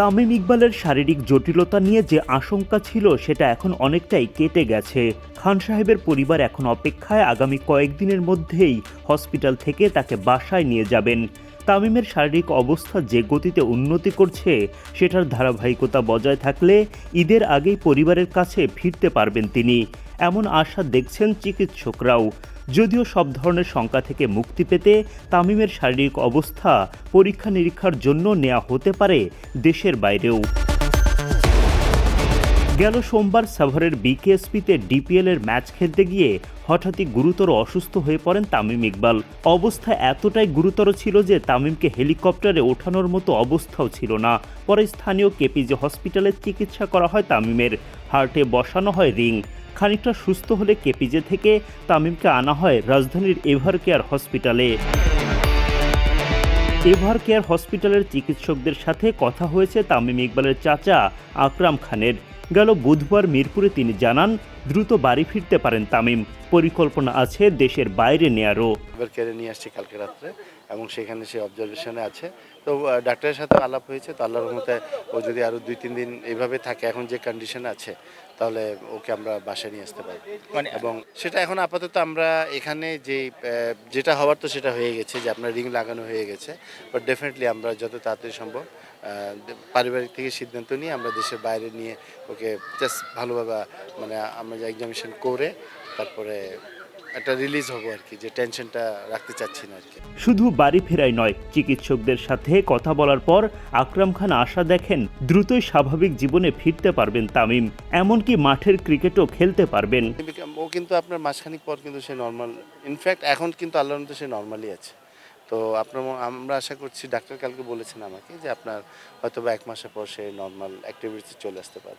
তামিম ইকবালের শারীরিক জটিলতা নিয়ে যে আশঙ্কা ছিল, সেটা এখন অনেকটাই কেটে গেছে। খান সাহেবের পরিবার এখন অপেক্ষায় আগামী কয়েকদিনের মধ্যেই হসপিটাল থেকে তাকে বাসায় নিয়ে যাবেন। তামিমের শারীরিক অবস্থা যে গতিতে উন্নতি করছে, সেটার ধারাবাহিকতা বজায় থাকলে ঈদের আগেই পরিবারের কাছে ফিরতে পারবেন তিনি। এমন আশা দেখছেন চিকিৎসকরাও। যদিও সব ধরনের শঙ্কা থেকে মুক্তি পেতে তামিমের শারীরিক অবস্থা পরীক্ষা নিরীক্ষার জন্য নেওয়া হতে পারে দেশের বাইরেও। গেল সোমবার সাভারের বিকেএসপিতে ডিপিএল এর ম্যাচ খেলতে গিয়ে হঠাৎই গুরুতর অসুস্থ হয়ে পড়েন তামিম ইকবাল। অবস্থা এতটাই গুরুতর ছিল যে তামিমকে হেলিকপ্টারে ওঠানোর মতো অবস্থাও ছিল না। পরে স্থানীয় কেপিজে হসপিটালে চিকিৎসা করা হয় তামিমের। হার্টে বসানো হয় রিং। খানিকটা সুস্থ হলে কেপিজে থেকে তামিমকে আনা হয় রাজধানীর এভার কেয়ার হসপিটালে। এভার কেয়ার হসপিটালের চিকিৎসকদের সাথে কথা হয়েছে তামিম ইকবালের চাচা আকরাম খানের। গেল বুধবার মিরপুরে তিনি জানান দ্রুত বাড়ি ফিরতে পারেন তামিম। পরিকল্পনা আছে দেশের বাইরে নেয়ারও। এবার কেড়ে নিয়ে আসছি কালকে রাত্রে এবং সেখানে সে অবজারভেশনে আছে। তো ডাক্তারের সাথে আলাপ হয়েছে তো আল্লাহর মতে ও যদি আরও দুই তিন দিন এইভাবে থাকে এখন যে কন্ডিশন আছে তাহলে ওকে আমরা বাসায় নিয়ে আসতে পারি মানে এবং সেটা এখন আপাতত আমরা এখানে যে যেটা হওয়ার তো সেটা হয়ে গেছে যে আপনার রিং লাগানো হয়ে গেছে। বাট ডেফিনেটলি আমরা যত তাড়াতাড়ি সম্ভব পারিবারিক থেকে সিদ্ধান্ত নিয়ে আমরা দেশের বাইরে নিয়ে ওকে জাস্ট ভালোভাবে মানে আমরা এক্সামিনেশন করে তারপরে একটা রিলিজ হব আর কি যে টেনশনটা রাখতে চাচ্ছি না আর কি। শুধু বাড়ি ফেরাই নয় চিকিৎসকদের সাথে কথা বলার পর আকরাম খান আশা দেখেন দ্রুতই স্বাভাবিক জীবনে ফিরতে পারবেন তামিম এমনকি মাঠের ক্রিকেটও খেলতে পারবেন। ও কিন্তু আপনার মাসখানিক পর কিন্তু সে নর্মাল ইনফ্যাক্ট এখন কিন্তু আল্লাহর মতো সে নর্মালি আছে। তো আপনার ম- আমরা আশা করছি ডাক্তার কালকে বলেছেন আমাকে যে আপনার হয়তো বা এক মাসের পর সে নর্মাল অ্যাক্টিভিটি চলে আসতে পারে।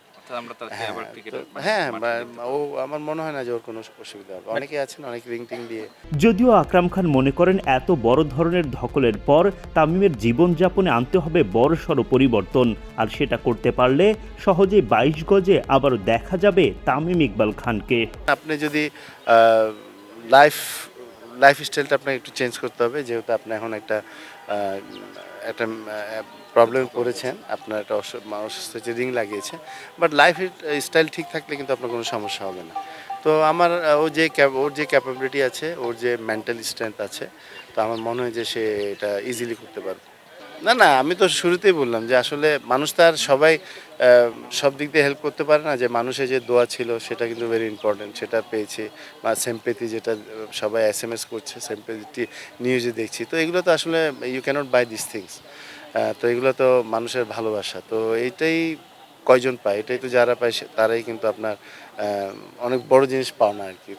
হ্যাঁ হ্যাঁ ও আমার মনে হয় না যে ওর কোনো অসুবিধা হবে। অনেকে আছেন অনেক রিং টিং দিয়ে। যদিও আকরাম খান মনে করেন এত বড় ধরনের ধকলের পর তামিমের জীবনযাপনে আনতে হবে বড়সড় পরিবর্তন। আর সেটা করতে পারলে সহজে বাইশ গজে আবারও দেখা যাবে তামিম ইকবাল খানকে। আপনি যদি লাইফ লাইফ স্টাইলটা আপনাকে একটু চেঞ্জ করতে হবে, যেহেতু আপনি এখন একটা একটা প্রবলেম করেছেন আপনার একটা অসু- অসুস্থ হচ্ছে রিং লাগিয়েছে বাট লাইফ স্টাইল ঠিক থাকলে কিন্তু আপনার কোনো সমস্যা হবে না। তো আমার ও যে ওর যে ক্যাপাবিলিটি আছে, ওর যে মেন্টাল স্ট্রেংথ আছে, তো আমার মনে হয় যে সে এটা ইজিলি করতে পারবে। না না, আমি তো শুরুতেই বললাম যে আসলে মানুষ তার সবাই সব দিক দিয়ে হেল্প করতে পারে না যে মানুষের যে দোয়া ছিল সেটা কিন্তু ভেরি ইম্পর্টেন্ট সেটা পেয়েছি বা সেম্পেথি যেটা, সবাই এস এম এস করছে সেম্পেথি নিউজে দেখছি। তো এগুলো তো আসলে you can't buy this things তো এগুলো তো মানুষের ভালোবাসা। তো এইটাই কয়জন পায়? এটাই তো যারা পায় তারাই কিন্তু আপনার অনেক বড় জিনিস পাও না আর কি।